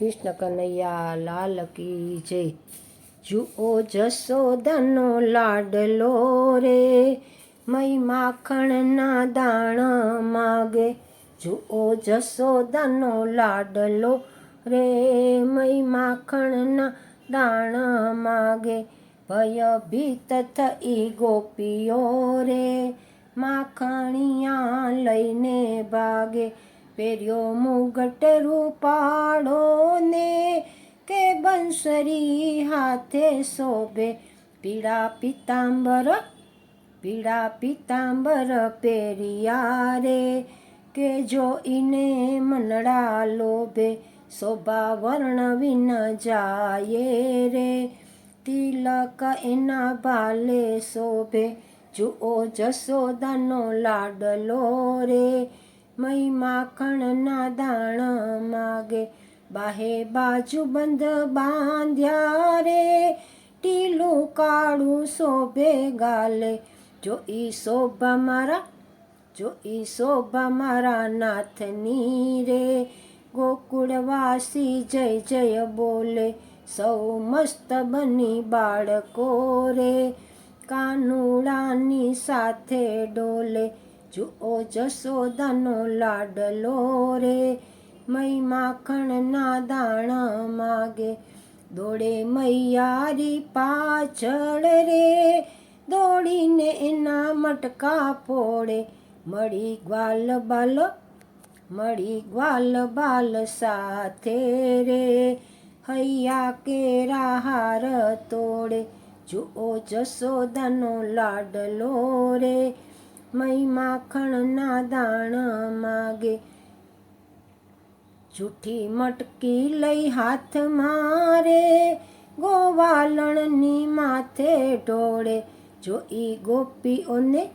કૃષ્ણ કનૈયા, લાલ કી જય. જુઓ જસોદનો લાડલો રે મય માખણના દાણ માગે. જુઓ જસોદનો લાડલો રે મય માખણના દાણ માગે. ભયભીત થઈ ગોપીઓ રે, માખણિયા લઈને ભાગે. પહેર્યો મુગટ રૂપાળો ને કે બંસરી હાથે શોભે. પીળા પિતાંબર પીળા પિતાંબર પહેર્યા રે કે જોઈને મનડા લોભે, શોભા વર્ણવી ન જાય રે. તિલક એના ભાલે શોભે, જુઓ જસોદાનો લાડલો રે. મય માખણના દાણ માગે. બાહે બાજુ બંધ બાંધ્યા રે. ટીલું કાળું શોભે ગાલે. જો ઈ શોભા મારા, જો ઈ શોભા મારા નાથની રે. ગોકુળવાસી જય જય બોલે, સૌ મસ્ત બની બાળકો રે. કાનુડાની સાથે ડોલે જુઓ જશોદાનો લાડલો રે મય માખણના દાણા માગે. દોડે મૈયારી પાછળ રે, દોડીને એના મટકા પોડે મળી ગ્વાલ બાલ, મળી ગ્વાલ બાલ સાથે રે, હૈયા કેરા હાર તોડે. જુઓ જશોદાનો લાડલો રે મય માખણના દાણ માગે. જૂઠી મટકી લઈ હાથ મારે, ગોવાલણની માથે ઢોળે. જો ઈ ગોપીઓને,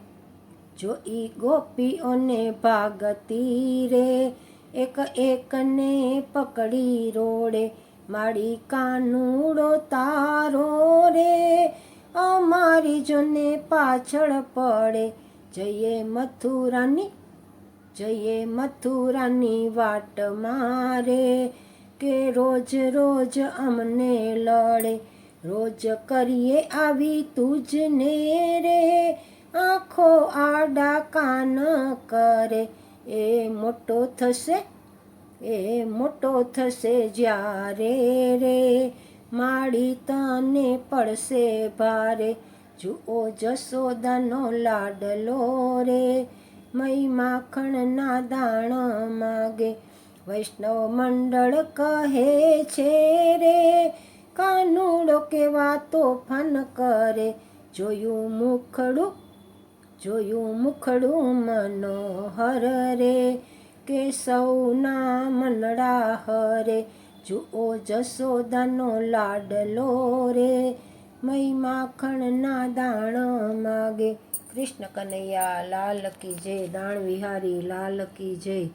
જો ઈ ગોપીઓને ભાગતી રે, એક એકને પકડી રોડે. મારી કાનુડો તારો રે, અમારી જોને પાછળ પડે. જઈએ મથુરાની જઈએ મથુરાની વાટ મારે કે રોજ રોજ અમને લડે, રોજ કરીએ આવી તુજને રે, આંખો આડા કાન કરે, એ મોટો થશે, એ મોટો થશે જ્યારે રે, માડી તને પડશે ભારે જુઓ જશોદાનો લાડલો રે. મય માખણના દાણ માગે. વૈષ્ણવ મંડળ કહે છે રે, કાનુડો કેવા તોફાન કરે. જોયું મુખડું જોયું મુખડું મનોહર રે. કે સૌના મનડા હરે. જુઓ જશોદાનો લાડલો રે. મય માખણના દાણ માગે. કૃષ્ણ કનૈયા લાલ કી જય દાણ વિહારી લાલ કી જય.